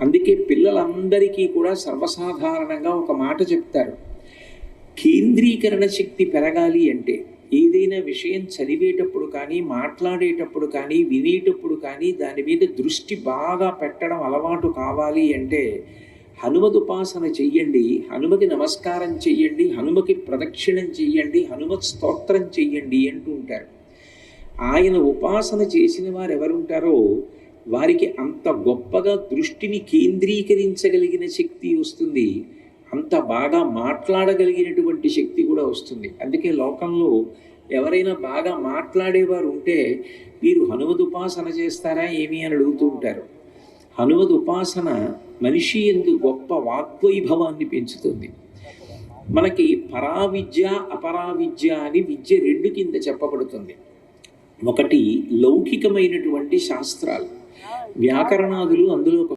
అందుకే పిల్లలందరికీ కూడా సర్వసాధారణంగా ఒక మాట చెప్తారు. కేంద్రీకరణ శక్తి పెరగాలి అంటే ఏదైనా విషయం చదివేటప్పుడు కానీ మాట్లాడేటప్పుడు కానీ వినేటప్పుడు కానీ దాని మీద దృష్టి బాగా పెట్టడం అలవాటు కావాలి అంటే హనుమదుపాసన చెయ్యండి హనుమకి నమస్కారం చెయ్యండి హనుమకి ప్రదక్షిణం చెయ్యండి హనుమత్ స్తోత్రం చెయ్యండి అంటూ ఉంటారు. ఆయన ఉపాసన చేసిన వారు ఎవరుంటారో వారికి అంత గొప్పగా దృష్టిని కేంద్రీకరించగలిగిన శక్తి వస్తుంది. అంత బాగా మాట్లాడగలిగినటువంటి శక్తి కూడా వస్తుంది. అందుకే లోకంలో ఎవరైనా బాగా మాట్లాడేవారు ఉంటే మీరు హనుమదుపాసన చేస్తారా ఏమి అని అడుగుతూ ఉంటారు. హనుమదుపాసన మనిషి ఎందు గొప్ప వాగ్వైభవాన్ని పెంచుతుంది. మనకి పరావిద్య అపరావిద్య అని విద్య రెండు కింద చెప్పబడుతుంది. ఒకటి లౌకికమైనటువంటి శాస్త్రాలు. వ్యాకరణాదులు అందులో ఒక